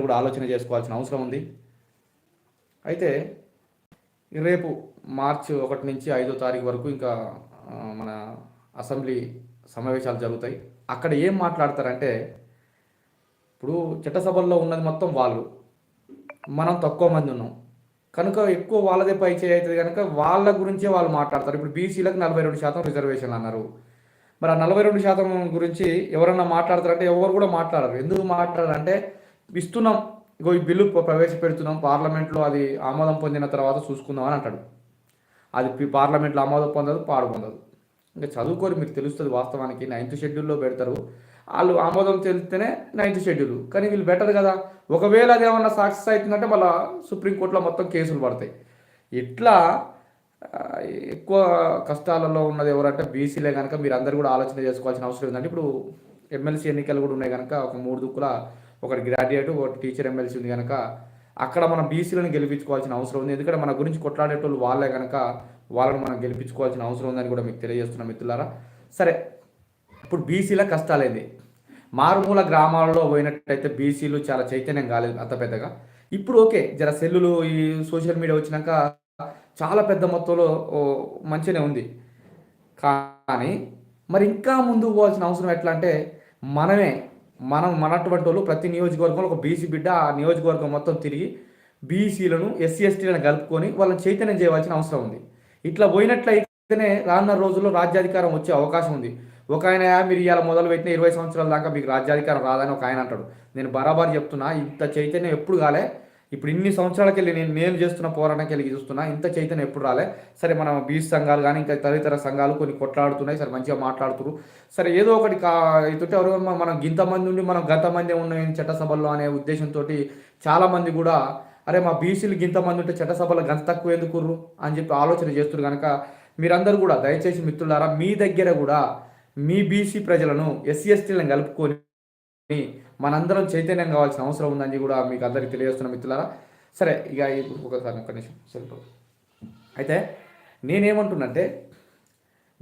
కూడా ఆలోచన చేసుకోవాల్సిన అవసరం ఉంది. అయితే రేపు మార్చి ఒకటి నుంచి ఐదో తారీఖు వరకు ఇంకా మన అసెంబ్లీ సమావేశాలు జరుగుతాయి. అక్కడ ఏం మాట్లాడతారంటే ఇప్పుడు చట్టసభల్లో ఉన్నది మొత్తం వాళ్ళు. మనం తక్కువ మంది ఉన్నాం. కనుక ఎక్కువ వాళ్ళదే పై చేయి అవుతుంది కనుక వాళ్ళ గురించే వాళ్ళు మాట్లాడతారు. ఇప్పుడు బీసీలకు నలభై రెండు శాతం రిజర్వేషన్లు అన్నారు. మరి ఆ నలభై రెండు శాతం గురించి ఎవరన్నా మాట్లాడతారంటే ఎవరు కూడా మాట్లాడరు. ఎందుకు మాట్లాడారంటే ఇస్తున్నాం. ఇగో ఈ బిల్లు ప్రవేశపెడుతున్నాం. పార్లమెంట్లో అది ఆమోదం పొందిన తర్వాత చూసుకుందాం అని అంటాడు. అది పార్లమెంట్లో ఆమోదం పొందదు పాడు పొందదు. ఇంకా చదువుకొని మీకు తెలుస్తుంది వాస్తవానికి. నైన్త్ షెడ్యూల్లో పెడతారు. వాళ్ళు ఆమోదం తెలిస్తేనే నైన్త్ షెడ్యూల్. కానీ వీళ్ళు బెటర్ కదా. ఒకవేళ అది ఏమన్నా సక్సెస్ అవుతుందంటే మళ్ళీ సుప్రీంకోర్టులో మొత్తం కేసులు పడతాయి. ఇట్లా ఎక్కువ కష్టాలలో ఉన్నది ఎవరంటే బీసీలే కనుక మీరు అందరు కూడా ఆలోచన చేసుకోవాల్సిన అవసరం ఉందండి. ఇప్పుడు ఎమ్మెల్సీ ఎన్నికలు కూడా ఉన్నాయి కనుక ఒక మూడు దుక్కుల ఒకటి గ్రాడ్యుయేట్ ఒకటి టీచర్ ఎమ్మెల్సీ ఉంది కనుక అక్కడ మనం బీసీలను గెలిపించుకోవాల్సిన అవసరం ఉంది. ఎందుకంటే మన గురించి కొట్లాడేటోళ్ళు వాళ్ళే కనుక వాళ్ళని మనం గెలిపించుకోవాల్సిన అవసరం ఉందని కూడా మీకు తెలియజేస్తున్నాం మిత్రులారా. సరే ఇప్పుడు బీసీల కష్టాలేంది? మారుమూల గ్రామాల్లో పోయినట్టయితే బీసీలు చాలా చైతన్యం కాలేదు అంత పెద్దగా. ఇప్పుడు ఓకే జర సెల్లులు ఈ సోషల్ మీడియా వచ్చినాక చాలా పెద్ద మొత్తంలో మంచిగానే ఉంది. కానీ మరి ఇంకా ముందుకు పోవాల్సిన అవసరం ఎట్లా అంటే మనమే మనం మనటువంటి వాళ్ళు ప్రతి నియోజకవర్గంలో ఒక బీసీ బిడ్డ ఆ నియోజకవర్గం మొత్తం తిరిగి బీసీలను ఎస్సీ ఎస్టీలను కలుపుకొని వాళ్ళని చైతన్యం చేయవలసిన అవసరం ఉంది. ఇట్లా పోయినట్లయితేనే రానున్న రోజుల్లో రాజ్యాధికారం వచ్చే అవకాశం ఉంది. ఒక ఆయన మీరు ఇలా మొదలు పెట్టిన ఇరవై సంవత్సరాల దాకా మీకు రాజ్యాధికారం రాదని ఒక ఆయన అంటాడు. నేను బరాబర్ చెప్తున్నా ఇంత చైతన్యం ఎప్పుడు కాలే. ఇప్పుడు ఇన్ని సంవత్సరాలకి వెళ్ళి నేను నేను చేస్తున్న పోరాటం వెళ్ళి చూస్తున్నా ఇంత చైతన్యం ఎప్పుడు రాలే? సరే మన బీచ్ సంఘాలు కానీ ఇంకా తదితర సంఘాలు కొన్ని కొట్లాడుతున్నాయి సరే మంచిగా మాట్లాడుతున్నారు సరే ఏదో ఒకటి కా ఇటుంటే ఎవరు మనం ఇంతమంది ఉండి మనం గంతమంది ఉన్నాయి చట్టసభల్లో అనే ఉద్దేశంతో చాలామంది కూడా అరే మా బీసీలు ఇంతమంది ఉంటే చట్టసభలో గంత తక్కువ ఎందుకుర్రు అని చెప్పి ఆలోచన చేస్తున్నారు కనుక మీరందరూ కూడా దయచేసి మిత్రులారా మీ దగ్గర కూడా మీ బీసీ ప్రజలను ఎస్సీ ఎస్టీలను కలుపుకొని మనందరం చైతన్యం కావాల్సిన అవసరం ఉందని కూడా మీకు అందరికీ తెలియజేస్తున్న మిత్రులారా. సరే ఇక ఇప్పుడు ఒకసారి ఒక్క నిమిషం సెల్ఫ్ అయితే నేనేమంటున్నంటే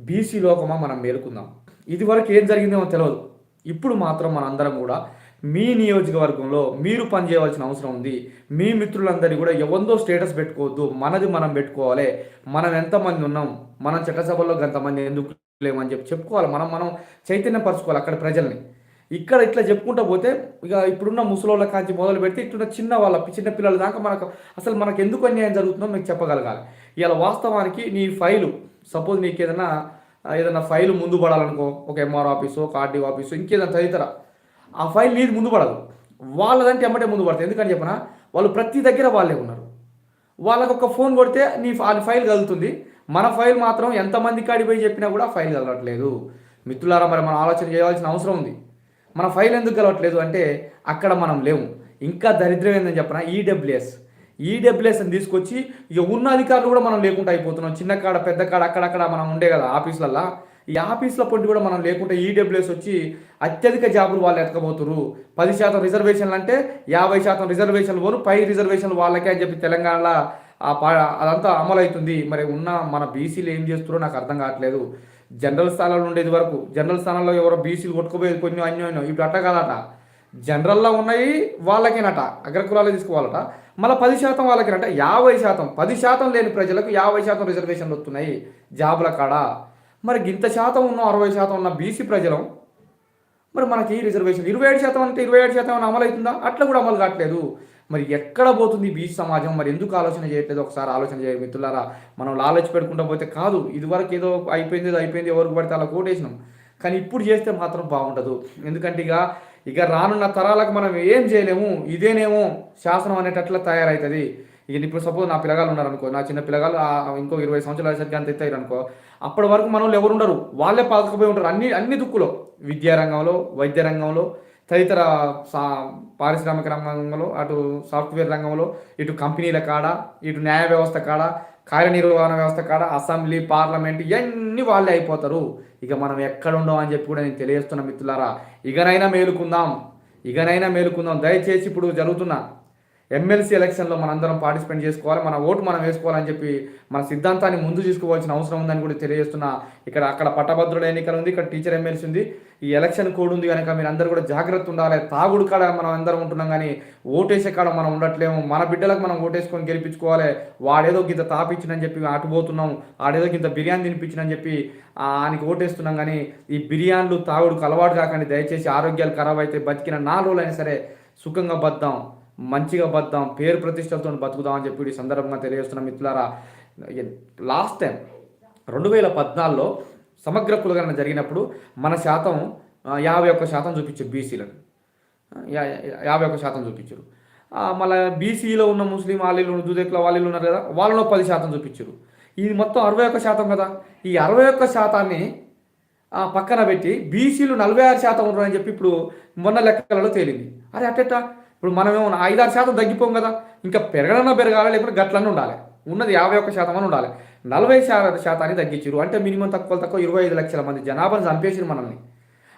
బీసీ లోకమా మనం మేలుకుందాం. ఇదివరకు ఏం జరిగిందేమో తెలియదు ఇప్పుడు మాత్రం మనందరం కూడా మీ నియోజకవర్గంలో మీరు పనిచేయవలసిన అవసరం ఉంది. మీ మిత్రులందరినీ కూడా ఎవందో స్టేటస్ పెట్టుకోవద్దు. మనది మనం పెట్టుకోవాలి. మనం ఎంతమంది ఉన్నాం? మనం చట్టసభలో ఎంతమంది ఎందుకు లేమని చెప్పి చెప్పుకోవాలి. మనం మనం చైతన్యపరచుకోవాలి అక్కడ ప్రజల్ని. ఇక్కడ ఇట్లా చెప్పుకుంటూ పోతే ఇక ఇప్పుడున్న ముసలోళ్ళ కాంచి మొదలు పెడితే ఇట్లున్న చిన్న వాళ్ళ చిన్న పిల్లల దాకా మనకు అసలు మనకు ఎందుకు అన్యాయం జరుగుతుందో మీకు చెప్పగలగాలి. ఇలా వాస్తవానికి నీ ఫైలు సపోజ్ నీకు ఏదైనా ఏదైనా ఫైల్ ముందు పడాలనుకో ఒక ఎంఆర్ ఆఫీసు ఒక ఆర్డీఓ ఆఫీసు ఇంకేదైనా తదితర ఆ ఫైల్ నీది ముందు పడదు. వాళ్ళదంటే ఎమ్మటే ముందు పడతాయి. ఎందుకని చెప్పనా? వాళ్ళు ప్రతి దగ్గర వాళ్ళే ఉన్నారు. వాళ్ళకు ఒక ఫోన్ కొడితే నీ ఫైల్ కదులుతుంది. మన ఫైల్ మాత్రం ఎంతమంది కాడిపోయి చెప్పినా కూడా ఫైల్ కదలట్లేదు. మిత్రులారా మరి మనం ఆలోచన చేయాల్సిన అవసరం ఉంది. మన ఫైల్ ఎందుకు కలవట్లేదు అంటే అక్కడ మనం లేము. ఇంకా దరిద్రం ఏందని చెప్పిన? ఈడబ్ల్యూఎస్ ఈడబ్ల్యూఎస్ని తీసుకొచ్చి ఇక ఉన్న అధికారులు కూడా మనం లేకుండా అయిపోతున్నాం. చిన్న కాడ పెద్ద కాడ అక్కడక్కడ మనం ఉండే కదా ఆఫీసులల్లో. ఈ ఆఫీసుల పొంటి కూడా మనం లేకుండా ఈడబ్ల్యూఎస్ వచ్చి అత్యధిక జాబులు వాళ్ళు ఎత్తకపోతున్నారు పది శాతం రిజర్వేషన్లు అంటే యాభై శాతం రిజర్వేషన్లు పోరు పై రిజర్వేషన్లు వాళ్ళకే అని చెప్పి తెలంగాణలో ఆ పా అదంతా అమలవుతుంది. మరి ఉన్న మన బీసీలు ఏం చేస్తారో నాకు అర్థం కావట్లేదు. జనరల్ స్థానాలు ఉండేది వరకు జనరల్ స్థానాల్లో ఎవరో బీసీలు కొట్టుకుపోయేది కొన్ని అన్యోన్యం. ఇప్పుడు అట్ట కాదట. జనరల్లో ఉన్నాయి వాళ్ళకేనట. అగ్రకులాలు తీసుకోవాలట. మళ్ళీ పది శాతం వాళ్ళకేనట. యాభై శాతం పది శాతం లేని ప్రజలకు యాభై శాతం రిజర్వేషన్లు వస్తున్నాయి జాబుల కాడ. మరి ఇంత శాతం ఉన్న అరవై శాతం ఉన్న బీసీ ప్రజలం మరి మనకి రిజర్వేషన్ ఇరవై ఏడు శాతం అంటే ఇరవై ఏడు శాతం అమలు అవుతుందా అట్లా కూడా అమలు కావట్లేదు. మరి ఎక్కడ పోతుంది బీచ్ సమాజం? మరి ఎందుకు ఆలోచన చేయట్లేదు? ఒకసారి ఆలోచన చేయ మిత్రులారా. మనం లాలచి పెట్టుకుంటా పోతే కాదు. ఇదివరకు ఏదో అయిపోయింది ఏదో అయిపోయింది ఎవరికి పడితే అలా కోటేసినాం. కానీ ఇప్పుడు చేస్తే మాత్రం బాగుండదు. ఎందుకంటే ఇక ఇక రానున్న తరాలకు మనం ఏం చేయలేము. ఇదేనేమో శాసనం అనేటట్లా తయారవుతుంది ఇక ఇప్పుడు సపోజ్ నా పిల్లగాలు ఉన్నారు అనుకో నా చిన్న పిల్లగాలు ఇంకో ఇరవై సంవత్సరాల సరికి అంత ఎత్తారు అనుకో అప్పటి వరకు మనం ఎవరు ఉండరు. వాళ్ళే పాతకపోయి ఉంటారు. అన్ని అన్ని దుక్కులో. విద్యారంగంలో వైద్య రంగంలో తదితర సా పారిశ్రామిక రంగంలో అటు సాఫ్ట్వేర్ రంగంలో ఇటు కంపెనీల కాడ ఇటు న్యాయ వ్యవస్థ కాడ కార్యనిర్వహణ వ్యవస్థ కాడ అసెంబ్లీ పార్లమెంట్ ఇవన్నీ వాళ్ళే అయిపోతారు. ఇక మనం ఎక్కడ ఉండవు అని చెప్పి కూడా నేను తెలియజేస్తున్నా మిత్రులారా ఇకనైనా మేలుకుందాం. ఇకనైనా మేలుకుందాం. దయచేసి ఇప్పుడు జరుగుతున్న ఎమ్మెల్సీ ఎలక్షన్లో మనందరం పార్టిసిపేట్ చేసుకోవాలి మన ఓటు మనం వేసుకోవాలని చెప్పి మన సిద్ధాంతాన్ని ముందు తీసుకోవాల్సిన అవసరం ఉందని కూడా తెలియజేస్తున్న ఇక్కడ అక్కడ పట్టభద్రుల ఎన్నికలు ఉంది ఇక్కడ టీచర్ ఎమ్మెల్సీ ఉంది. ఈ ఎలక్షన్ కోడ్ ఉంది కనుక మీరు అందరూ కూడా జాగ్రత్త ఉండాలి. తాగుడు కాడ మనం అందరం ఉంటున్నాం కానీ ఓటేసే కాడ మనం ఉండట్లేము. మన బిడ్డలకు మనం ఓటేసుకొని గెలిపించుకోవాలి. వాడేదో గింత తాపించినని చెప్పి అటుపోతున్నాం ఆడేదో గింత బిర్యానీ తినిపించినని చెప్పి ఆయనకి ఓటేస్తున్నాం కానీ ఈ బిర్యానీలు తాగుడుకు అలవాటు కాకండి. దయచేసి ఆరోగ్యాలు ఖరాబ్ అయితే బతికిన నాలుగు రోజులైనా సరే సుఖంగా బద్దాం మంచిగా బద్దాం పేరు ప్రతిష్టలతో బతుకుదాం అని చెప్పి ఈ సందర్భంగా తెలియజేస్తున్న మిత్రులారా లాస్ట్ టైం రెండు వేల పద్నాలుగులో సమగ్ర కులగణన జరిగినప్పుడు మన శాతం యాభై ఒక్క శాతం చూపించారు బీసీలను. యాభై ఒక్క శాతం చూపించారు. మళ్ళీ బీసీలో ఉన్న ముస్లిం వాళ్ళు దుదేకుల వాళ్ళు ఉన్నారు కదా వాళ్ళలో పది శాతం చూపించారు. ఇది మొత్తం అరవై ఒక్క శాతం కదా. ఈ అరవై ఒక్క శాతాన్ని పక్కన పెట్టి బీసీలు నలభై ఆరు శాతం ఉన్నారని చెప్పి ఇప్పుడు మొన్న లెక్కలలో తేలింది. అరే అట్టెట్టా ఇప్పుడు మనం ఏమో ఐదారు శాతం తగ్గిపోం కదా ఇంకా పెరగడన్నా పెరగాలి లేకపోతే గట్లనే ఉండాలి. ఉన్నది యాభై ఒక్క శాతం అని ఉండాలి. నలభై శాతం శాతాన్ని తగ్గించారు అంటే మినిమం తక్కువ తక్కువ ఇరవై ఐదు లక్షల మంది జనాభాను చంపేసారు మనల్ని.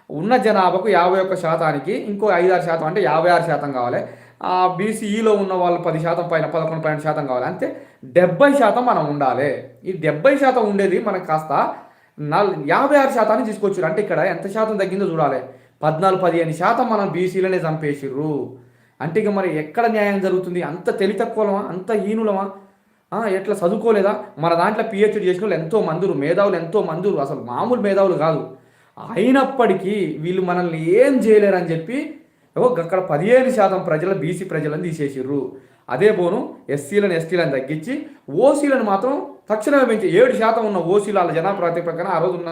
ఉన్న జనాభాకు యాభై ఒక్క శాతానికి ఇంకో ఐదారు శాతం అంటే యాభై ఆరు శాతం కావాలి. ఆ బీసీఈలో ఉన్న వాళ్ళు పది శాతం పైన పదకొండు పన్నెండు శాతం కావాలి. అంతే డెబ్బై శాతం మనం ఉండాలి. ఈ డెబ్బై శాతం ఉండేది మనకు కాస్త నల్ యాభై ఆరు శాతాన్ని తీసుకొచ్చారు. అంటే ఇక్కడ ఎంత శాతం తగ్గిందో చూడాలి. పద్నాలుగు పదిహేను శాతం మనం బీసీలనే చంపేసిర్రు. అంటే ఇక మరి ఎక్కడ న్యాయం జరుగుతుంది? అంత తెలివి తక్కువలమా అంత హీనులమా? ఎట్లా చదువుకోలేదా? మన దాంట్లో పిహెచ్డి చేసిన వాళ్ళు ఎంతో మందురు మేధావులు ఎంతో మందురు. అసలు మామూలు మేధావులు కాదు. అయినప్పటికీ వీళ్ళు మనల్ని ఏం చేయలేరని చెప్పి ఓ అక్కడ పదిహేను శాతం ప్రజల బీసీ ప్రజలను తీసేసిర్రు. అదే పోను ఎస్సీలను ఎస్టీలను తగ్గించి ఓసీలను మాత్రం తక్షణమే పెంచి ఏడు శాతం ఉన్న ఓసీలు వాళ్ళ జనా ప్రాతిపదికన ఆ రోజు ఉన్న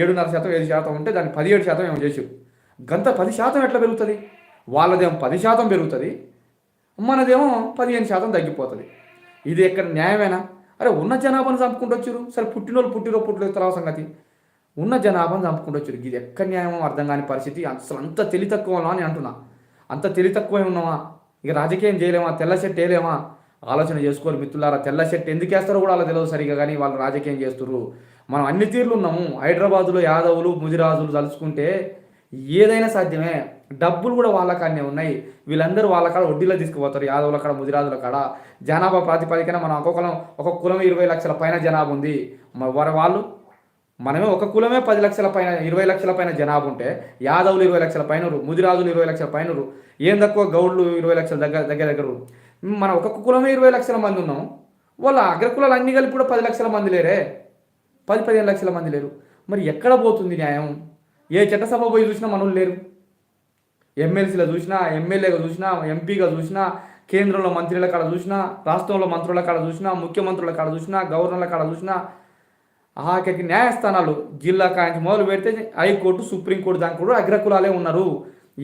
ఏడున్నర శాతం ఏడు శాతం ఉంటే దాన్ని పదిహేడు శాతం ఏమో చేసారు గంత పది శాతం ఎట్లా పెరుగుతుంది? వాళ్ళదేమో పది శాతం పెరుగుతుంది మనదేమో పదిహేను శాతం తగ్గిపోతుంది. ఇది ఎక్కడ న్యాయమేనా? అరే ఉన్న జనాభాను చంపుకుంటొచ్చారు సరే పుట్టినోళ్ళు పుట్టిరో పుట్టిన తర్వాత సంగతి. ఉన్న జనాభాను చంపుకుంటొచ్చారు ఇది ఎక్కడ న్యాయమో అర్థం కాని పరిస్థితి. అసలు అంత తెలివి తక్కువ అని అంటున్నా. అంత తెలివి తక్కువే ఉన్నామా ఇక రాజకీయం చేయలేమా? తెల్ల షర్ట్ వేయలేమా? ఆలోచన చేసుకోరు మిత్రులారా. తెల్ల షర్ట్ ఎందుకు వేస్తారో కూడా అలా తెలియదు సరిగా కానీ వాళ్ళు రాజకీయం చేస్తున్నారు మనం అన్ని తీర్లు ఉన్నాము. హైదరాబాదులో యాదవులు ముదిరాజులు తలుచుకుంటే ఏదైనా సాధ్యమే. డబ్బులు కూడా వాళ్ళ కాడనే ఉన్నాయి. వీళ్ళందరూ వాళ్ళ కాడ వడ్డీలో తీసుకుపోతారు. యాదవుల కాడ ముదిరాజుల కాడ. జనాభా ప్రాతిపదికన మనం ఒక్కొక్కరం ఒక కులం ఇరవై లక్షల పైన జనాభా ఉంది. వారి వాళ్ళు మనమే ఒక కులమే పది లక్షల పైన ఇరవై లక్షల పైన జనాభా ఉంటే యాదవులు ఇరవై లక్షల పైన ముదిరాజులు ఇరవై లక్షల పైన ఏం తక్కువ? గౌడ్లు ఇరవై లక్షల దగ్గర దగ్గర దగ్గర మనం ఒక్కొక్క కులమే ఇరవై లక్షల మంది ఉన్నాం. వాళ్ళ అగ్రకులాలు అన్ని కలిపి కూడా పది లక్షల మంది లేరే. పది పదిహేను లక్షల మంది లేరు. మరి ఎక్కడ పోతుంది న్యాయం? ఏ చట్టసభ పోయి చూసినా మనోళ్ళు లేరు. ఎమ్మెల్సీలో చూసినా ఎమ్మెల్యేగా చూసినా ఎంపీగా చూసినా కేంద్రంలో మంత్రుల కాడ చూసినా రాష్ట్రంలో మంత్రుల కాడ చూసినా ముఖ్యమంత్రుల కాడ చూసినా గవర్నర్ల కాడ చూసినా ఆఖరికి న్యాయస్థానాలు జిల్లా కాంచి మొదలు పెడితే హైకోర్టు సుప్రీంకోర్టు దానికి కూడా అగ్రకులాలే ఉన్నారు.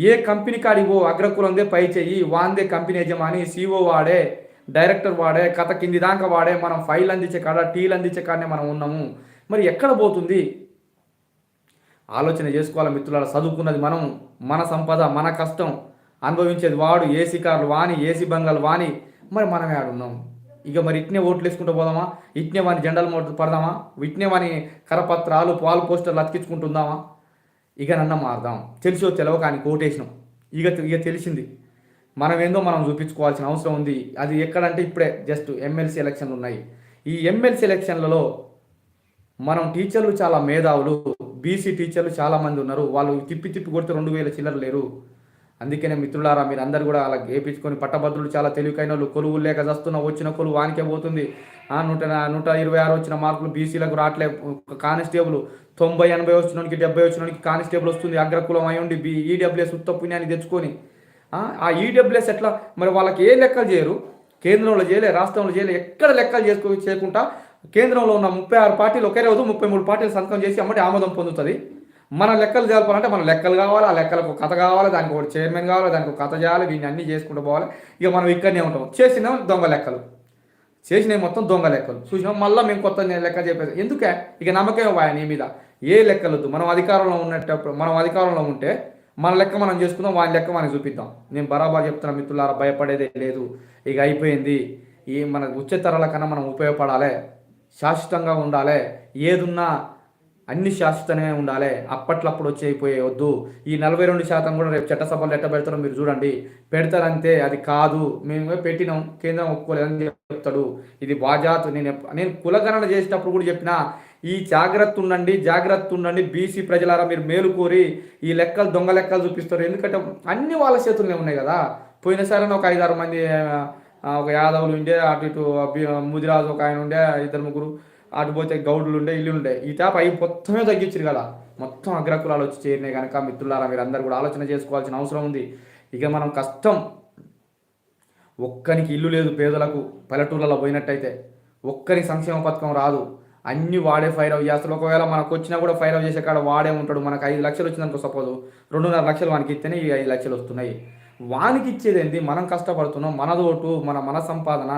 ఏ కంపెనీ కాడివో అగ్రకులందే పై చెయ్యి వాందే కంపెనీ యజమాని సీఓ వాడే డైరెక్టర్ వాడే కథ కింది దాకా వాడే మనం ఫైల్ అందించే కాడ టీలు అందించే కాడనే మనం ఉన్నాము. మరి ఎక్కడ పోతుంది? ఆలోచన చేసుకోవాలి మిత్రులారా. చదువుకున్నది మనం మన సంపద మన కష్టం. అనుభవించేది వాడు ఏసీ కార్లు వాని ఏసీ బంగాలు వాని. మరి మనమే ఆడున్నాం ఇక మరి ఇట్నే ఓట్లు వేసుకుంటూ పోదామా? ఇట్నే వాని జెండాలు మోటు పడదామా? ఇట్నే వాని కరపత్రాలు పాలు పోస్టర్లు అతికించుకుంటుందామా? ఇక నన్న మారుదాం. తెలిసో తెలవ కానీ కోటేసినాం. ఇక ఇక తెలిసింది. మనం ఏందో మనం చూపించుకోవాల్సిన అవసరం ఉంది. అది ఎక్కడంటే ఇప్పుడే జస్ట్ ఎమ్మెల్సీ ఎలక్షన్లు ఉన్నాయి. ఈ ఎమ్మెల్సీ ఎలక్షన్లలో మనం టీచర్లు చాలా మేధావులు. బీసీ టీచర్లు చాలామంది ఉన్నారు. వాళ్ళు తిప్పి తిప్పి కొడితే రెండు వేల చిల్లర లేరు. అందుకనే మిత్రులారా మీరు అందరు కూడా అలా గేపించుకొని పట్టభద్రులు చాలా తెలివికైన వాళ్ళు కొలువులు లేక చస్తున్న వచ్చిన కొలువు వానికే పోతుంది. ఆ నూట నూట ఇరవై ఆరు వచ్చిన మార్కులు బీసీలకు రావట్లే కానిస్టేబుల్ తొంభై ఎనభై వచ్చినోనికి డెబ్బై వచ్చినోనికి కానిస్టేబుల్ వస్తుంది. అగ్రకులం అయి ఉండి బీ ఈడబ్ల్యూఎస్ ఉత్త పుణ్యాన్ని తెచ్చుకొని. ఆ, ఆ ఈడబ్ల్యూఎస్ ఎట్లా? మరి వాళ్ళకి ఏ లెక్కలు చేయరు? కేంద్రంలో చేయలే రాష్ట్రంలో చేయలే ఎక్కడ లెక్కలు చేసుకో చేయకుండా కేంద్రంలో ఉన్న ముప్పై ఆరు పార్టీలు ఒకే రోజు ముప్పై మూడు పార్టీలు సంతకం చేసి అమ్మటి ఆమోదం పొందుతుంది. మన లెక్కలు జరపాలంటే మన లెక్కలు కావాలి ఆ లెక్కలకు కథ కావాలి దానికి ఒకటి చైర్మన్ కావాలి దానికి ఒక కథ చేయాలి వీటిని అన్ని చేసుకుంటూ పోవాలి. ఇక మనం ఇక్కడనే ఉంటాం. చేసిన దొంగ లెక్కలు. చేసినవి మొత్తం దొంగ లెక్కలు. చూసినాం మళ్ళీ మేము కొత్త లెక్క చెప్పేది. ఎందుకే? ఇక నమ్మకమే వాయ నీ మీద. ఏ లెక్కలొద్దు. మనం అధికారంలో ఉన్నప్పుడు మనం అధికారంలో ఉంటే మన లెక్క మనం చేసుకుందాం వాని లెక్క మనకి చూపిద్దాం. నేను బరాబర్ చెప్తున్నా మిత్రులారా భయపడేదే లేదు. ఇక అయిపోయింది. ఈ మన ఉచ్చతరాల కన్నా మనం ఉపయోగపడాలి. శాశ్వతంగా ఉండాలి. ఏదున్నా అన్ని శాశ్వతమే ఉండాలి. అప్పట్లప్పుడు వచ్చి వద్దు. ఈ నలభై రెండు శాతం కూడా రేపు చట్టసభలు ఎట్ట పెడతారో మీరు చూడండి. పెడతారంతే అది కాదు. మేము పెట్టినాం కేంద్రం ఒప్పుకోలేదని చెప్తాడు. ఇది బాజాత్. నేను నేను కులగణన చేసేటప్పుడు కూడా చెప్పిన ఈ జాగ్రత్త ఉండండి జాగ్రత్త ఉండండి. బీసీ ప్రజలారా మీరు మేలు కోరి ఈ లెక్కలు దొంగ లెక్కలు చూపిస్తారు. ఎందుకంటే అన్ని వాళ్ళ చేతుల్లోనే ఉన్నాయి కదా. పోయినసారి ఒక ఐదారు మంది ఒక యాదవులు ఉండే అటు ఇటు ముదిరాజు ఒక ఆయన ఉండే ఇద్దరు ముగ్గురు అటు పోతే గౌడులు ఉండే ఇల్లు ఉండే. ఈ టాప్ అవి మొత్తమే తగ్గించారు కదా. మొత్తం అగ్రకులాలు వచ్చి చేరినాయి కనుక మిత్రులారా మీరు అందరు కూడా ఆలోచన చేసుకోవాల్సిన అవసరం ఉంది. ఇక మనం కష్టం. ఒక్కరికి ఇల్లు లేదు పేదలకు పల్లెటూళ్ళలో పోయినట్టయితే. ఒక్కరి సంక్షేమ పథకం రాదు. అన్ని వాడే ఫైర్ అవ్ చేస్తారు ఒకవేళ మనకు వచ్చినా కూడా ఫైర్ అవ్ చేసే కాడ వాడే ఉంటాడు. మనకు ఐదు లక్షలు వచ్చిందనుకో సపోజ్ రెండున్నర లక్షలు మనకి ఇస్తేనే ఈ ఐదు లక్షలు వస్తున్నాయి. వానికి ఇచ్చేదేంటి మనం కష్టపడుతున్నాం మనదోటు మన మన సంపాదన.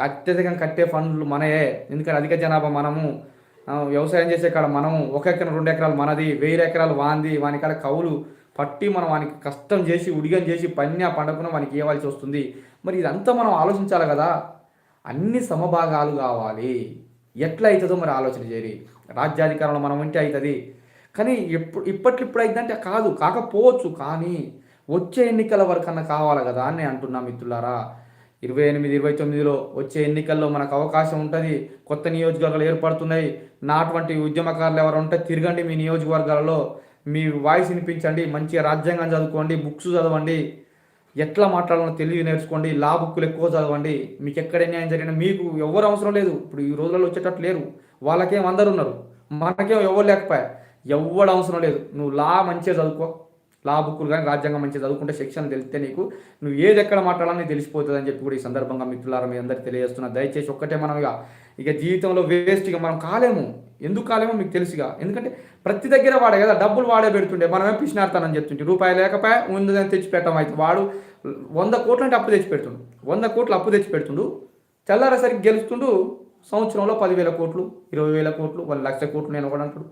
అత్యధికంగా కట్టే ఫండ్లు మనయే. ఎందుకంటే అధిక జనాభా మనము. వ్యవసాయం చేసే కాడ మనము. ఒక ఎకరం రెండు ఎకరాలు మనది. వెయ్యి ఎకరాలు వాంది. వాని కాడ కౌలు పట్టి మనం వానికి కష్టం చేసి ఉడిగం చేసి పన్య పండకున వానికి ఇవ్వాల్సి వస్తుంది. మరి ఇదంతా మనం ఆలోచించాలి కదా. అన్ని సమభాగాలు కావాలి. ఎట్లా అవుతుందో మరి ఆలోచన చేయరి రాజ్యాధికారంలో మనం ఉంటే అవుతుంది కానీ ఎప్పుడు ఇప్పటికిప్పుడు అయిందంటే కాదు. కాకపోవచ్చు కానీ వచ్చే ఎన్నికల వరకన్నా కావాలి కదా అని అంటున్నా మిత్రులారా. ఇరవై ఎనిమిది ఇరవై తొమ్మిదిలో వచ్చే ఎన్నికల్లో మనకు అవకాశం ఉంటుంది. కొత్త నియోజకవర్గాలు ఏర్పడుతున్నాయి. నాటువంటి ఉద్యమకారులు ఎవరు ఉంటే తిరగండి మీ నియోజకవర్గాలలో. మీ వాయిస్ వినిపించండి. మంచిగా రాజ్యాంగం చదువుకోండి. బుక్స్ చదవండి. ఎట్లా మాట్లాడాలో తెలివి నేర్చుకోండి. లా బుక్కులు ఎక్కువ చదవండి. మీకు ఎక్కడ న్యాయం జరిగినా మీకు ఎవరు అవసరం లేదు. ఇప్పుడు ఈ రోజులలో వచ్చేటట్టు లేరు. వాళ్ళకేం అందరు ఉన్నారు? మనకేం ఎవరు లేకపోయా? ఎవడు అవసరం లేదు. నువ్వు లా మంచిగా చదువుకో. లా బుక్కులు కానీ రాజ్యాంగం మంచి చదువుకుంటే శిక్షణ తెలిస్తే నీకు నువ్వు ఏది ఎక్కడ మాట్లాడాలని తెలిసిపోతుంది అని చెప్పి కూడా ఈ సందర్భంగా మిత్రులారా మీ అందరికీ తెలియజేస్తున్నా. దయచేసి ఒక్కటే మనం ఇక ఇక జీవితంలో వేస్ట్ ఇక మనం కాలేము. ఎందుకు కాలేమో మీకు తెలుసుగా ఎందుకంటే ప్రతి దగ్గర వాడే కదా డబ్బులు వాడే పెడుతుండే మనమే పిచ్చినాడతానని చెప్తుంటే రూపాయి లేకపోయా ఉందని తెచ్చి పెట్టడం అయితే వాడు వంద కోట్లు అంటే అప్పు తెచ్చి పెడుతుండు వంద కోట్లు అప్పు తెచ్చి పెడుతుండు గెలుస్తుండు. సంవత్సరంలో పదివేల కోట్లు ఇరవై వేల కోట్లు వాళ్ళ లక్ష కోట్లు నేను ఒకటి అంటాడు.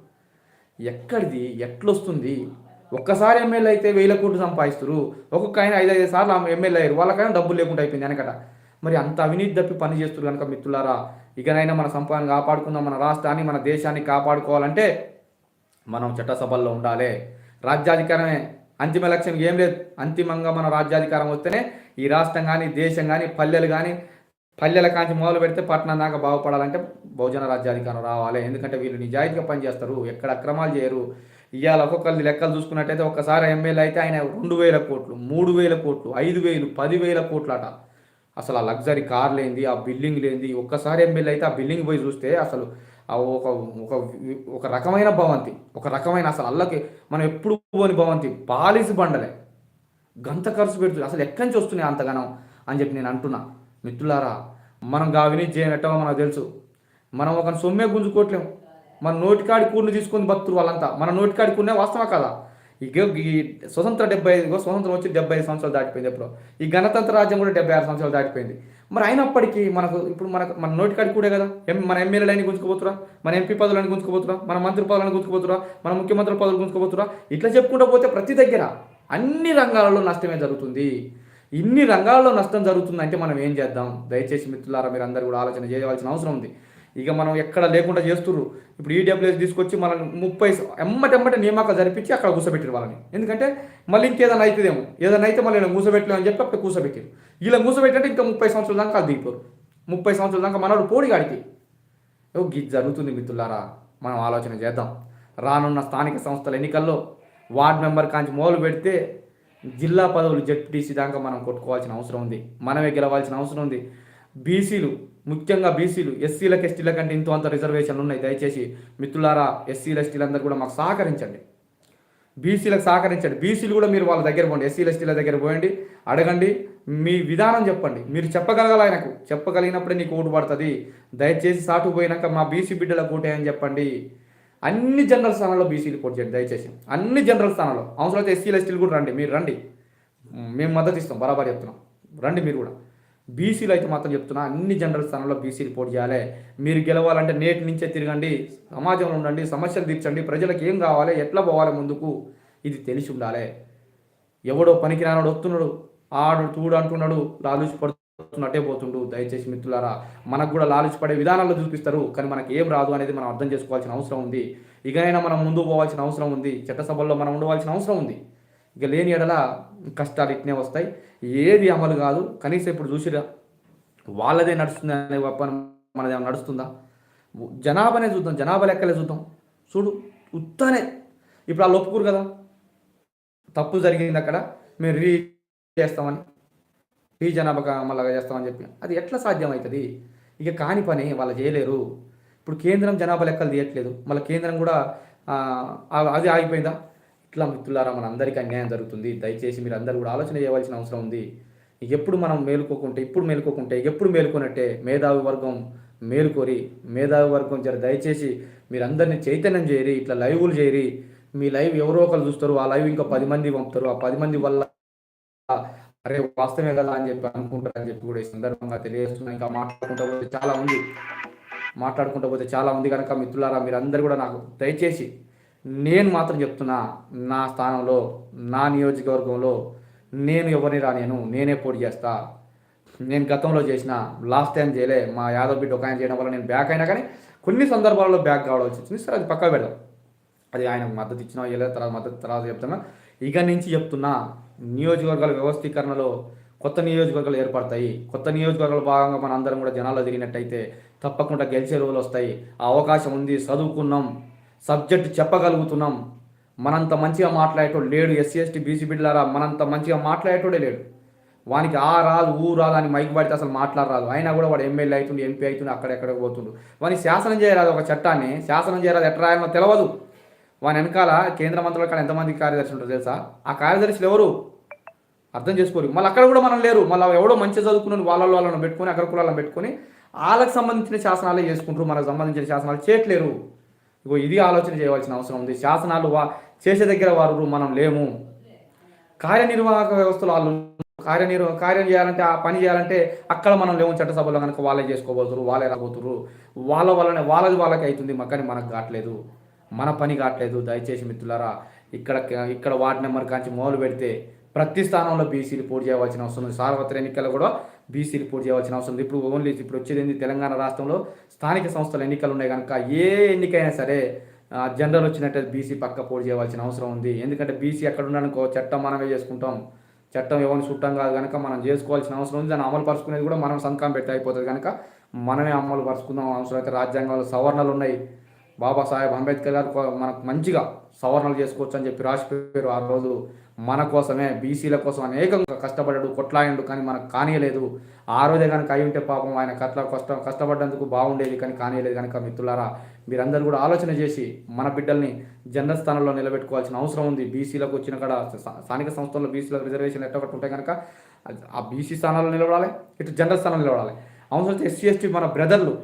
ఎక్కడిది? ఎట్లొస్తుంది? ఒక్కసారి ఎమ్మెల్యే అయితే వేల కోట్లు సంపాదిస్తారు ఒక్కొక్క ఆయన ఐదు ఐదు సార్లు ఎమ్మెల్యే అయ్యారు. వాళ్ళకైనా డబ్బులు లేకుండా అయిపోయింది వెనకట. మరి అంత అవినీతి తప్పి పని చేస్తారు కనుక మిత్రులారా. ఇకనైనా మన సంపాదన కాపాడుకుందాం మన రాష్ట్రాన్ని మన దేశాన్ని కాపాడుకోవాలంటే మనం చట్టసభల్లో ఉండాలి. రాజ్యాధికారమే అంతిమ లక్ష్యం ఏం లేదు. అంతిమంగా మన రాజ్యాధికారం వస్తేనే ఈ రాష్ట్రం కానీ దేశం కానీ పల్లెలు కానీ పల్లెల కాంచి మొదలు పెడితే పట్టణం దాకా బాగుపడాలంటే బహుజన రాజ్యాధికారం రావాలి. ఎందుకంటే వీళ్ళు నిజాయితీగా పనిచేస్తారు. ఎక్కడ అక్రమాలు చేయరు. ఇవాళ ఒక్కొక్కరిది లెక్కలు చూసుకున్నట్టయితే ఒక్కసారి ఎమ్మెల్యే అయితే ఆయన రెండు వేల కోట్లు మూడు వేల కోట్లు ఐదు వేలు పదివేల కోట్లు అట అసలు ఆ లగ్జరీ కార్ లేనిది ఆ బిల్డింగ్ లేనిది ఒక్కసారి ఎమ్మెల్యే అయితే ఆ బిల్డింగ్ పోయి చూస్తే అసలు ఆ ఒక ఒక ఒక రకమైన భవంతి ఒక రకమైన అసలు అల్లకి మనం ఎప్పుడు పోని భవంతి పాలిసి బండలే. గంత ఖర్చు పెడుతుంది అసలు ఎక్కడి నుంచి వస్తున్నాయి అంతగానం అని చెప్పి నేను అంటున్నా. మిత్రులారా మనం గావిని చేయనట్టమో మనకు తెలుసు. మనం ఒక సొమ్మే గుంజుకోవట్లేము మన నోటికాడి కూడిని తీసుకుని భక్తులు వాళ్ళంతా. మన నోటికాడి కూడినే వాస్తవా కదా? ఈ స్వతంత్ర డెబ్బై ఐదు స్వతంత్రం వచ్చి డెబ్బై ఐదు సంవత్సరాలు దాటిపోయింది ఎప్పుడు. ఈ గణతంత్ర రాజ్యం కూడా డెబ్బై ఆరు సంవత్సరాలు దాటిపోయింది. మరి అయినప్పటికీ మనకు ఇప్పుడు మనకు మన నోటికాడి కూడే కదా? ఎం మన ఎమ్మెల్యేలని గుంజుకోబోతురా మన ఎంపీ పదవులని గుంజుకోబోతురా మన మంత్రి పదవులను గుంజుకోబోతురా మన ముఖ్యమంత్రి పదవులు గుంజుకోబోతురా ఇట్లా చెప్పుకుంటూ పోతే ప్రతి దగ్గర అన్ని రంగాలలో నష్టమే జరుగుతుంది. ఇన్ని రంగాల్లో నష్టం జరుగుతుందంటే మనం ఏం చేద్దాం? దయచేసి మిత్రులారా మీరు అందరూ కూడా ఆలోచన చేయవలసిన అవసరం ఉంది. ఇక మనం ఎక్కడ లేకుండా చేస్తుర్రు. ఇప్పుడు ఈడబ్ల్యూఎస్ తీసుకొచ్చి మనం ముప్పై ఎమ్మటెమ్మటి నియామకాలు జరిపించి అక్కడ కూర్చోబెట్టారు వాళ్ళని. ఎందుకంటే మళ్ళీ ఇంకేదైనా అవుతుందేమో ఏదైనా అయితే మళ్ళీ కూర్చోబెట్టలేము అని చెప్పి అప్పుడు కూర్చోబెట్టారు ఇలా కూర్చోబెట్టంటే ఇంకా ముప్పై సంవత్సరాల దాకా వాళ్ళు దిగిపోరు. ముప్పై సంవత్సరాల దాకా మనోడు పోడిగాడికి ఓ గిది జరుగుతుంది మిత్రులారా మనం ఆలోచన చేద్దాం. రానున్న స్థానిక సంస్థల ఎన్నికల్లో వార్డ్ మెంబర్ కాంచి మొదలు పెడితే జిల్లా పదవులు జెడ్పీటీసీ దాకా మనం కొట్టుకోవాల్సిన అవసరం ఉంది. మనమే గెలవాల్సిన అవసరం ఉంది. బీసీలు ముఖ్యంగా బీసీలు ఎస్సీలకు ఎస్టీల కంటే ఇంతో అంత రిజర్వేషన్లు ఉన్నాయి. దయచేసి మిత్రులారా ఎస్సీలు ఎస్టీలు అందరూ కూడా మాకు సహకరించండి. బీసీలకు సహకరించండి. బీసీలు కూడా మీరు వాళ్ళ దగ్గర పోండి. ఎస్సీల ఎస్టీల దగ్గర పోయండి. అడగండి. మీ విధానం చెప్పండి. మీరు చెప్పగలగాలి ఆయనకు. చెప్పగలిగినప్పుడే నీకు ఓటు పడుతుంది. దయచేసి సాటు పోయినాక మా బీసీ బిడ్డలకు ఓటేయని చెప్పండి. అన్ని జనరల్ స్థానాల్లో బీసీలు పోటీ చేయండి. దయచేసి అన్ని జనరల్ స్థానాల్లో. అవసరమైతే ఎస్సీలు ఎస్టీలు కూడా రండి. మీరు రండి. మేము మద్దతు ఇస్తాం. బరాబర్ చెప్తున్నాం. రండి మీరు కూడా. బీసీలు అయితే మాత్రం చెప్తున్నా అన్ని జనరల్ స్థానంలో బీసీలు పోటీ చేయాలి. మీరు గెలవాలంటే నేటి నుంచే తిరగండి సమాజంలో ఉండండి సమస్యలు తీర్చండి ప్రజలకు ఏం కావాలి ఎట్లా పోవాలి ముందుకు ఇది తెలిసి ఉండాలి. ఎవడో పనికిరానోడు వస్తున్నాడు ఆడు తూడు అంటున్నాడు లాలూచి పడుతున్నట్టే పోతుండు. దయచేసి మిత్రులారా మనకు కూడా లాలిచి పడే విధానాల్లో చూపిస్తారు కానీ మనకి ఏం రాదు అనేది మనం అర్థం చేసుకోవాల్సిన అవసరం ఉంది. ఇకనైనా మనం ముందు పోవాల్సిన అవసరం ఉంది చట్టసభల్లో మనం ఉండవలసిన అవసరం ఉంది. ఇక లేని ఎడల కష్టాలు ఇట్నే వస్తాయి. ఏది అమలు కాదు. కనీసం ఇప్పుడు చూసిరా వాళ్ళదే నడుస్తుంది అనే గొప్ప మనది ఏమైనా నడుస్తుందా? జనాభానే చూద్దాం జనాభా లెక్కలే చూద్దాం. చూడు ఉత్తనే. ఇప్పుడు వాళ్ళు ఒప్పుకోరు కదా. తప్పు జరిగింది అక్కడ మేము రీ చేస్తామని రీ జనాభా మళ్ళా చేస్తామని చెప్పి అది ఎట్లా సాధ్యం అవుతుంది ఇక కాని పని వాళ్ళు చేయలేరు. ఇప్పుడు కేంద్రం జనాభా లెక్కలు తీయట్లేదు. మళ్ళీ కేంద్రం కూడా అది ఆగిపోయిందా? ఇట్లా మిత్రులారా మన అందరికీ అన్యాయం జరుగుతుంది. దయచేసి మీరు అందరూ కూడా ఆలోచన చేయవలసిన అవసరం ఉంది. ఎప్పుడు మనం మేలుకోకుంటే ఇప్పుడు మేలుకోకుంటే ఎప్పుడు మేలుకోనట్టే మేధావి వర్గం మేలుకోరి మేధావి వర్గం జర దయచేసి మీరందరినీ చైతన్యం చేయరి ఇట్లా లైవ్లు చేయరి మీ లైవ్ ఎవరో ఒకరు చూస్తారు ఆ లైవ్ ఇంకా పది మంది పంపుతారు. ఆ పది మంది వల్ల అరే వాస్తవమే కదా అని చెప్పి అనుకుంటారు అని చెప్పి కూడా ఈ సందర్భంగా తెలియజేస్తున్నా. ఇంకా మాట్లాడుకుంటూ పోతే చాలా ఉంది. మాట్లాడుకుంటూ పోతే చాలా ఉంది. కనుక మిత్రులారా మీరందరూ కూడా నాకు దయచేసి నేను మాత్రం చెప్తున్నా నా స్థానంలో నా నియోజకవర్గంలో నేను ఎవరిని రానేను నేనే పోటీ చేస్తా. నేను గతంలో చేసిన లాస్ట్ టైం చేయలే మా యాదవ్ బిడ్డ ఒక ఆయన చేయడం వల్ల నేను బ్యాక్ అయినా కానీ కొన్ని సందర్భాల్లో బ్యాక్ కావడం వచ్చింది. సరే అది పక్కా పెడదాం. అది ఆయనకు మద్దతు ఇచ్చినా ఇవ్వలేదు తర్వాత మద్దతు తర్వాత చెప్తున్నా. ఇక నుంచి చెప్తున్నా నియోజకవర్గాల వ్యవస్థీకరణలో కొత్త నియోజకవర్గాలు ఏర్పడతాయి. కొత్త నియోజకవర్గాల భాగంగా మన అందరం కూడా జనాల్లో తిరిగినట్టయితే తప్పకుండా గెలిచే రోజులు వస్తాయి. ఆ అవకాశం ఉంది చదువుకున్నాం. సబ్జెక్ట్ చెప్పగలుగుతున్నాం. మనంత మంచిగా మాట్లాడేటోడు లేడు. ఎస్సీ ఎస్టీ బీసీ బిడ్డలారా మనంత మంచిగా మాట్లాడేటోడే లేడు. వానికి ఆ రాదు ఊ రాదు అని మైక్ పడితే అసలు మాట్లాడరాదు. అయినా కూడా వాడు ఎమ్మెల్యే అవుతుండు ఎంపీ అవుతుండు అక్కడెక్కడికి పోతుండు. వాని శాసనం చేయరాదు ఒక చట్టాన్ని. శాసనం చేయరాదు ఎట్లా రాయాలో తెలియదు వాని వెనకాల కేంద్ర మంత్రుల కాడ ఎంతమంది కార్యదర్శి ఉంటారు తెలుసా? ఆ కార్యదర్శులు ఎవరు? అర్థం చేసుకోరు. మళ్ళీ అక్కడ కూడా మనం లేరు. మళ్ళీ ఎవడో మంచి చదువుకున్న వాళ్ళ వాళ్ళని పెట్టుకొని అక్కడ కులాలను పెట్టుకొని వాళ్ళకి సంబంధించిన శాసనాలే చేసుకుంటారు. మనకు సంబంధించిన శాసనాలు చేయట్లేరు. ఇగో ఇది ఆలోచన చేయవలసిన అవసరం ఉంది. శాసనాలు వా చేసే దగ్గర వారు మనం లేము. కార్యనిర్వాహక వ్యవస్థలో వాళ్ళు కార్యనిర్వ కార్యం చేయాలంటే ఆ పని చేయాలంటే అక్కడ మనం లేము. చట్టసభలో కనుక వాళ్ళే చేసుకోబోతురు వాళ్ళే రాబోతురు. వాళ్ళ వల్లనే వాళ్ళది వాళ్ళకి అవుతుంది మ- కానీ మనకు కావట్లేదు. మన పని కావట్లేదు. దయచేసి మిత్రులారా ఇక్కడ ఇక్కడ వార్డు నెంబర్ కాంచి మొదలు పెడితే ప్రతి స్థానంలో బీసీలు పోటీ చేయవలసిన అవసరం ఉంది. సార్వత్రిక ఎన్నికలు కూడా బీసీలు పోటీ చేయవలసిన అవసరం ఉంది ఇప్పుడు ఓన్లీ ఇప్పుడు వచ్చేది ఏంది? తెలంగాణ రాష్ట్రంలో స్థానిక సంస్థల ఎన్నికలు ఉన్నాయి కనుక ఏ ఎన్నికైనా సరే జనరల్ వచ్చినట్టే బీసీ పక్క పోటీ చేయవలసిన అవసరం ఉంది. ఎందుకంటే బీసీ ఎక్కడ ఉన్నానుకో చట్టం మనమే చేసుకుంటాం. చట్టం ఎవరిని చుట్టం కాదు కనుక మనం చేసుకోవాల్సిన అవసరం ఉంది. దాన్ని అమలు పరుచుకునేది కూడా మనం సంతకం పెడితే అయిపోతుంది కనుక మనమే అమలు పరుచుకుందాం. అవసరం అయితే రాజ్యాంగంలో సవరణలు ఉన్నాయి. బాబాసాహెబ్ అంబేద్కర్ గారు మనకు మంచిగా సవరణలు చేసుకోవచ్చు అని చెప్పి రాసిపోయారు. ఆ రోజు మన కోసమే బీసీల కోసం అనేకంగా కష్టపడ్డాడు కొట్లాడిండు కానీ మనకు కానియలేదు. ఆ రోజే కనుక అయి ఉంటే పాపం ఆయన కట్ల కష్టం కష్టపడ్డందుకు బాగుండేది కానీ కానియలేదు కనుక మిత్రులారా మీరందరూ కూడా ఆలోచన చేసి మన బిడ్డల్ని జనరల్ స్థానంలో నిలబెట్టుకోవాల్సిన అవసరం ఉంది. బీసీలకు వచ్చిన కాడ స్థానిక సంస్థల్లో బీసీలకు రిజర్వేషన్ ఎట్ట ఒకటి ఉంటే కనుక ఆ బీసీ స్థానాల్లో నిలబడాలి ఇటు జనరల్ స్థానంలో నిలబడాలి. అవసరం ఎస్సీ ఎస్టీ మన బ్రదర్లు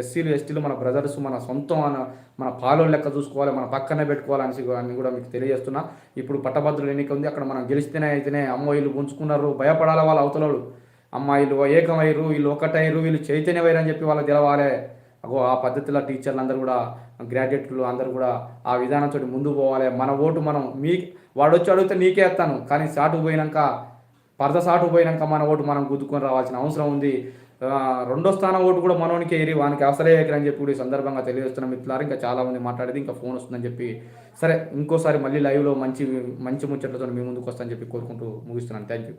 ఎస్సీలు ఎస్టీలు మన బ్రదర్స్ మన సొంతం మన మన లెక్క చూసుకోవాలి మన పక్కనే పెట్టుకోవాలని అని కూడా మీకు తెలియజేస్తున్నా. ఇప్పుడు పట్టభద్రుల ఎన్నిక ఉంది అక్కడ మనం గెలిస్తేనే అయితేనే అమ్మాయిలు పుంజుకున్నారు భయపడాలి వాళ్ళు అవతలలు అమ్మాయిలు ఏకమయ్యారు వీళ్ళు ఒకటయ్యారు వీళ్ళు చైతన్యమయ్యారు అని చెప్పి వాళ్ళు తెలవాలి. అగో ఆ పద్ధతిలో టీచర్లు అందరూ కూడా గ్రాడ్యుయేట్లు అందరూ కూడా ఆ విధానంతో ముందుకు పోవాలి. మన ఓటు మనం మీ వాడు వచ్చి అడిగితే నీకే వేస్తాను కానీ సాటుకు పోయినాక పరద సాటు పోయినాక మన ఓటు మనం గుద్దుకొని రావాల్సిన అవసరం ఉంది. రెండో స్థానం ఓటు కూడా మనోనికి ఏరి వానికి అవసరే అని చెప్పి కూడా ఈ సందర్భంగా తెలియజేస్తున్న మిత్రులారు ఇంకా చాలామంది మాట్లాడేది ఇంకా ఫోన్ వస్తుందని చెప్పి సరే ఇంకోసారి మళ్ళీ లైవ్లో మంచి మంచి ముచ్చట్లతో మీ ముందుకు వస్తానని చెప్పి కోరుకుంటూ ముగిస్తున్నాను. Thank you